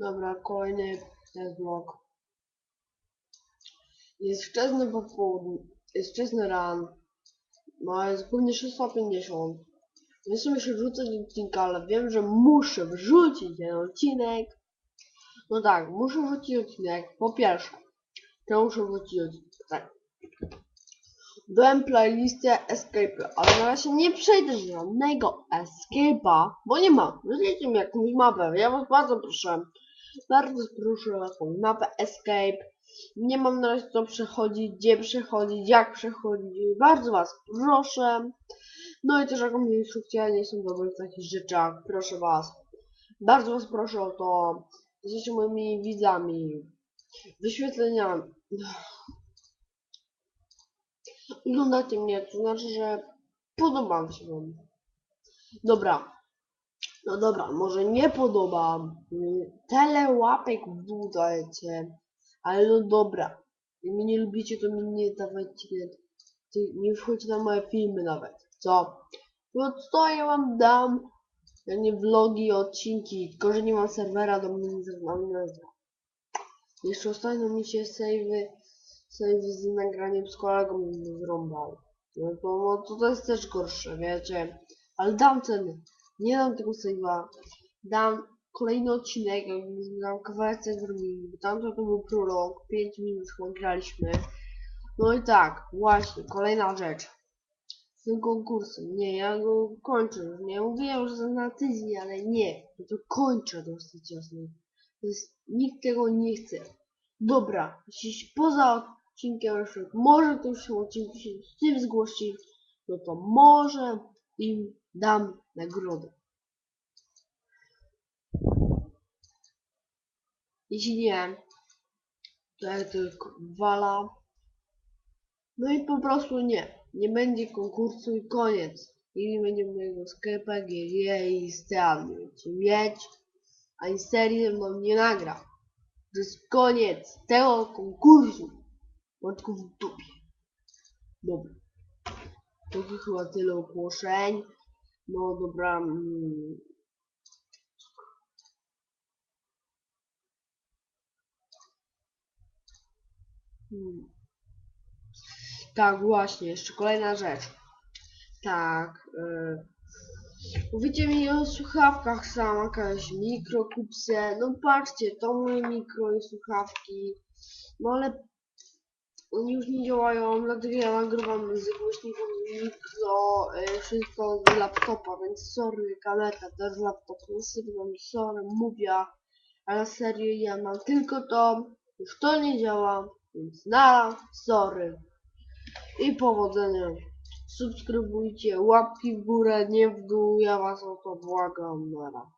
Dobra, kolejny ten vlog. Jest wczesny popołudnie, jest wczesny ran. No jest głównie 6.50. Nie chcę się wrzucać odcinka, ale wiem, że muszę wrzucić ten odcinek. No tak, muszę wrzucić odcinek. Po pierwsze, to muszę wrzucić odcinek. Tak. Dałem playlistę Escape, ale na razie nie przejdę żadnego Escape'a, bo nie mam. Wyślijcie mi jakąś mapę, ja was bardzo proszę. Bardzo proszę o jakąś mapę Escape. Nie mam na razie co przechodzić, gdzie przechodzić, jak przechodzić. Bardzo was proszę. No i też jakąś instrukcję, nie jestem dobry w takich rzeczach, proszę was. Bardzo was proszę o to. Jesteście moimi widzami. Wyświetleniami. Oglądacie mnie, to znaczy, że podobam się wam. Dobra. No dobra, może nie podobam. Tyle łapek w dół. Ale no dobra. Jak nie lubicie, to mi nie dawajcie, nie wchodźcie na moje filmy nawet. Co? No co ja wam dam? Ja nie vlogi, odcinki, tylko że nie mam serwera do mnie nie Jeszcze ostatnio mi się savey, save z nagraniem z kolegą zrąbał. No to, no to, to jest też gorsze, wiecie. Ale dam ten, nie dam tego save'a. Dam kolejny odcinek, dam kawałek zrobili, bo tamto to był prolog, 5 minut graliśmy. No i tak, właśnie, kolejna rzecz. Z tym konkursem, nie, ja go kończę nie, mówiłem, że na tydzień, ale nie, to kończę dosyć jasno. Nikt tego nie chce. Dobra, jeśli poza odcinkiem może to się odcinku się z tym zgłosi, no to może im dam nagrodę. Jeśli nie, to ja tylko wala. No i po prostu nie. Nie będzie konkursu i koniec. I nie będzie mojego sklepa, GG i stan. Będziecie mieć, a i serii ze mną nie nagra. To jest koniec tego konkursu. Matku w dupie. Dobra. Chyba tyle ogłoszeń. No dobra. Mm. Hmm. Tak, właśnie, jeszcze kolejna rzecz. Tak. Yy. Mówicie mi o słuchawkach sama jakaś mikro kupce. No patrzcie, to moje mikro i słuchawki. No ale już nie działają, ja nagrywam z głośników mikro, y, wszystko z laptopa, więc sorry, kamerka też laptopa, no wam sorry, mówię, ale serio ja mam tylko to, już to nie działa, więc na sorry i powodzenia. Subskrybujcie, łapki w górę, nie w dół, ja was o to błagam, nara.